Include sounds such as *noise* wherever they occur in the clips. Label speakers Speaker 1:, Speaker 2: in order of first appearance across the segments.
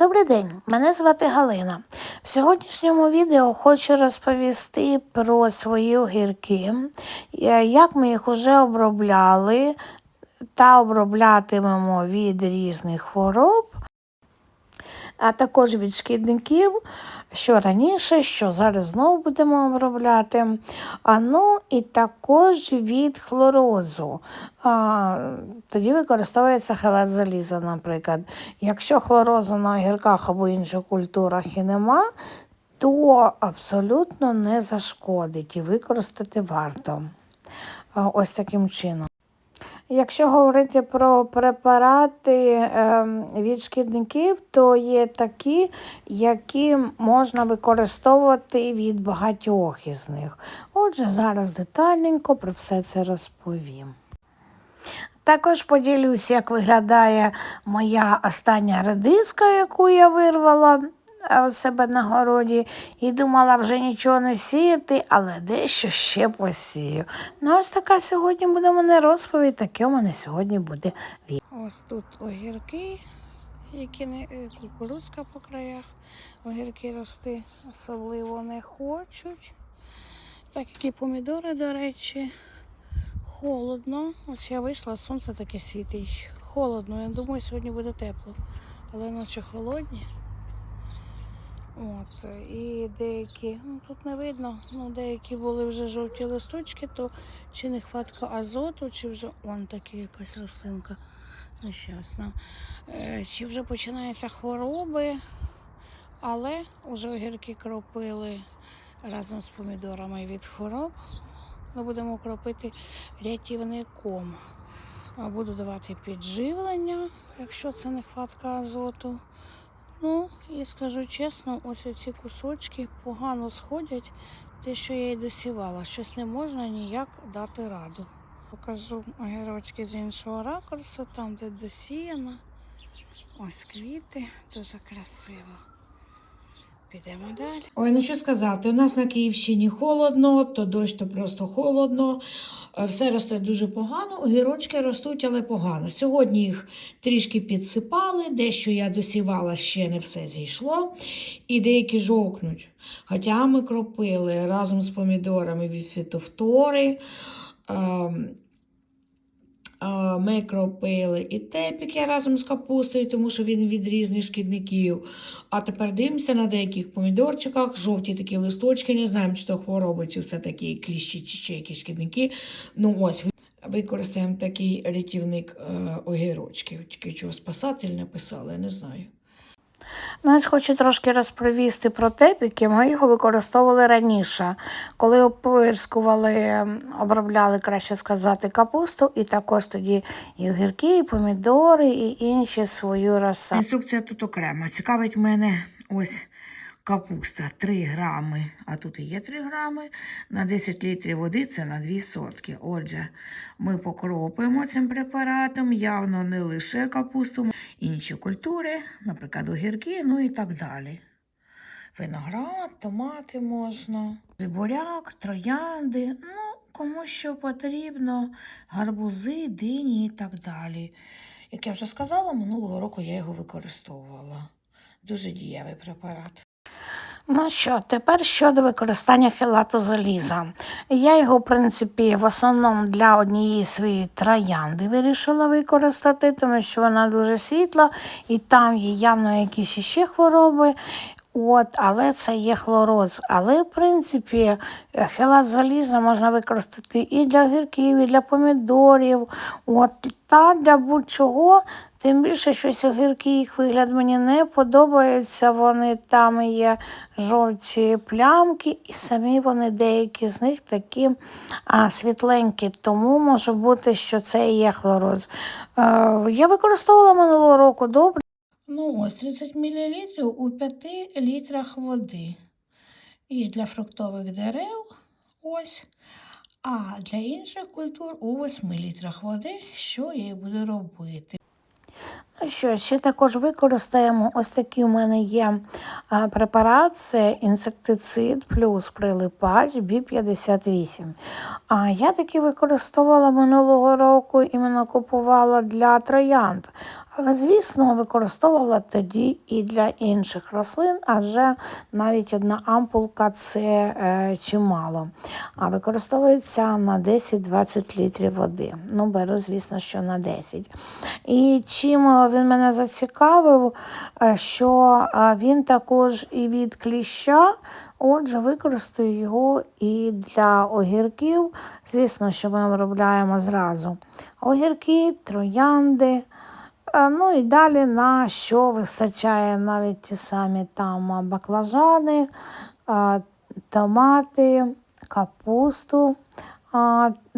Speaker 1: Добрий день, мене звати Галина. В сьогоднішньому відео хочу розповісти про свої огірки, е, як ми їх уже обробляли та оброблятимемо від різних хвороб, а також від шкідників, що раніше, що зараз знову будемо обробляти. А ну і також від хлорозу. А, тоді використовується хелат заліза, наприклад. Якщо хлорозу на огірках або інших культурах і нема, то абсолютно не зашкодить і використати варто. Ось таким чином. Якщо говорити про препарати ем, від шкідників, то є такі, які можна використовувати від багатьох із них. Отже, зараз детальненько про все це розповім. Також поділюсь, як виглядає моя остання редиска, яку я вирвала у себе на городі, і думала вже нічого не сіяти, але дещо ще посію. Ну, ось така сьогодні буде мене розповідь, таке у мене сьогодні буде відео. Ось тут огірки, які не е, кукурузка по краях. Огірки рости особливо не хочуть. Так як і помідори, до речі, холодно. Ось я вийшла, сонце таке світить. Холодно. Я думаю, сьогодні буде тепло. Але ночі холодні. От, і деякі, ну тут не видно, ну деякі були вже жовті листочки, то чи нехватка азоту, чи вже он такі якась рослинка нещасна. Е, чи вже починаються хвороби, але вже огірки кропили разом з помідорами від хвороб. Ми будемо кропити рятівником. Буду давати підживлення, якщо це нехватка азоту. Ну, і скажу чесно, ось ці кусочки погано сходять, те, що я й досівала. Щось не можна ніяк дати раду. Покажу огірочки з іншого ракурсу, там, де досіяно. Ось квіти, дуже красиво. Підемо далі.
Speaker 2: Ой, ну що сказати, у нас на Київщині холодно, то дощ, то просто холодно. Е, Все росте дуже погано, огірочки ростуть, але погано. Сьогодні їх трішки підсипали, дещо я досівала, ще не все зійшло, і деякі жовкнуть. Хоча ми кропили разом з помідорами від фітофтори. Е, Ми кропили і тепіки разом з капустою, тому що він від різних шкідників. А тепер дивимося на деяких помідорчиках, жовті такі листочки, не знаємо, чи то хвороби, чи все такі кліщі, чи ще якісь шкідники. Ну ось, використаємо такий рятівник е, огірочків. Тільки чого спасатель написали, не знаю.
Speaker 1: Ось хочу трошки розповісти про тепіки. Ми його використовували раніше, коли опирскували, обробляли, краще сказати, капусту, і також тоді і огірки, і помідори, і інші свою розсаду.
Speaker 2: Інструкція тут окрема. Цікавить мене ось капуста 3 грами, а тут і є 3 грами. На 10 літрів води це на 2 сотки. Отже, ми покропимо цим препаратом явно не лише капусту, інші культури, наприклад, огірки, ну і так далі. Виноград, томати можна, буряк, троянди, ну, кому що потрібно, гарбузи, дині і так далі. Як я вже сказала, минулого року я його використовувала. Дуже дієвий препарат.
Speaker 1: Ну що, тепер щодо використання хелату заліза. Я його, в принципі, в основному для однієї своєї троянди вирішила використати, тому що вона дуже світла і там є явно якісь іще хвороби. От, але це є хлороз. Але, в принципі, е, хелат заліза можна використати і для огірків, і для помідорів, от, та для будь-чого. Тим більше, що огірки, їх вигляд мені не подобається. Вони там є жовті плямки, і самі вони деякі з них такі а, світленькі. Тому може бути, що це є хлороз. Е, я використовувала минулого року добре.
Speaker 2: Ну ось 30 мл у 5 літрах води. І для фруктових дерев ось. А для інших культур у 8 літрах води, що я і буду робити.
Speaker 1: Ну що, ще також використаємо ось такий у мене є препарат, це інсектицид плюс прилипач B58. А я таки використовувала минулого року, іменно купувала для троянд. Але, звісно, використовувала тоді і для інших рослин, адже навіть одна ампулка це е, чимало. А використовується на 10-20 літрів води. Ну, беру, звісно, що на 10. І чим е, він мене зацікавив, е, що е, він також і від кліща. Отже, використаю його і для огірків. Звісно, що ми обробляємо зразу. Огірки, троянди. Е, Ну і далі на що вистачає навіть ті самі там баклажани, томати, капусту,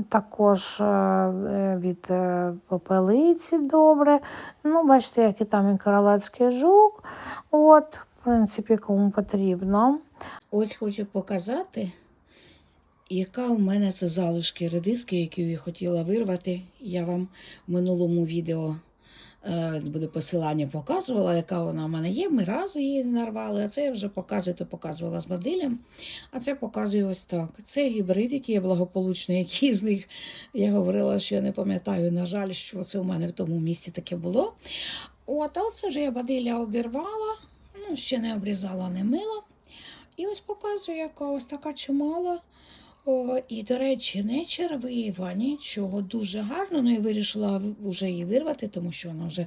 Speaker 1: також е, е, від попелиці добре. Ну, бачите, який там і королевський жук. От, в принципі, кому потрібно.
Speaker 2: Ось хочу показати, яка у мене це залишки редиски, які я хотіла вирвати. Я вам в минулому відео е, буде посилання показувала, яка вона в мене є. Ми разу її нарвали, а це я вже показую, то показувала з моделем. А це показую ось так. Це гібрид, який є благополучний, який з них я говорила, що я не пам'ятаю, на жаль, що це у мене в тому місці таке було. От, але це вже я бадиля обірвала, ну, ще не обрізала, не мила. І ось показую, яка ось така чимала. О, і, до речі, не червива, нічого дуже гарно. Ну і вирішила вже її вирвати, тому що вона вже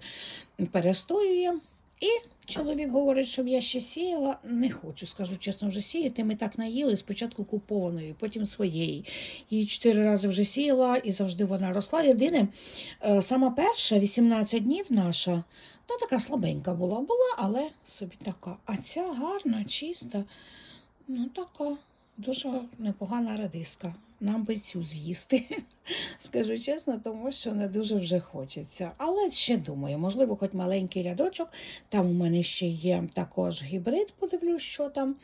Speaker 2: перестоює. І чоловік говорить, щоб я ще сіяла. Не хочу, скажу чесно, вже сіяти. Ми так наїли спочатку купованої, потім своєї. Її чотири рази вже сіяла і завжди вона росла. Єдине, е, сама перша, 18 днів наша, ну така слабенька була, була, але собі така. А ця гарна, чиста, ну така. Дуже непогана радиска. Нам би цю з'їсти, *laughs* скажу чесно, тому що не дуже вже хочеться. Але ще думаю, можливо, хоч маленький рядочок. Там у мене ще є також гібрид, подивлюсь, що там.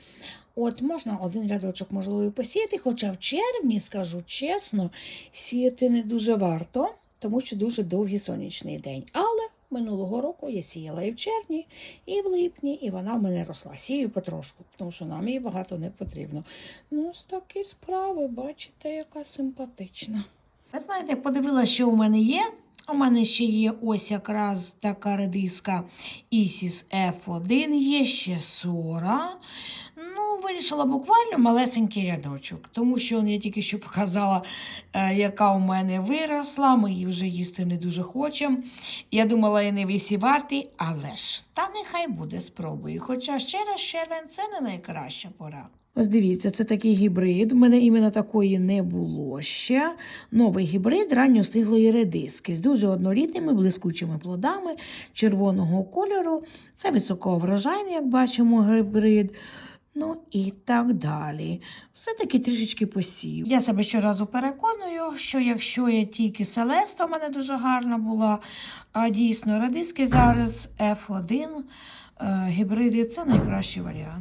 Speaker 2: От можна один рядочок, можливо, посіяти, хоча в червні, скажу чесно, сіяти не дуже варто, тому що дуже довгий сонячний день. Минулого року я сіяла і в червні, і в липні, і вона в мене росла. Сію потрошку, тому що нам її багато не потрібно. Ну, ось такі справи, бачите, яка симпатична. Ви знаєте, подивилася, що у мене є. У мене ще є ось якраз така редиска Isis F1, є ще Сора. Ну, вирішила буквально малесенький рядочок, тому що я тільки що показала, е, яка у мене виросла. Ми її вже їсти не дуже хочемо. Я думала, і не висівати, але ж та нехай буде спробую. Хоча ще раз червень це не найкраща пора. Ось дивіться, це такий гібрид. У мене іменно такої не було ще. Новий гібрид ранньостиглої редиски з дуже однорідними блискучими плодами червоного кольору. Це високоврожайний, як бачимо, гібрид. Ну і так далі. Все-таки трішечки посів. Я себе щоразу переконую, що якщо я тільки Селеста, в мене дуже гарна була, а дійсно радиски зараз F1 е, гібриди це найкращий варіант.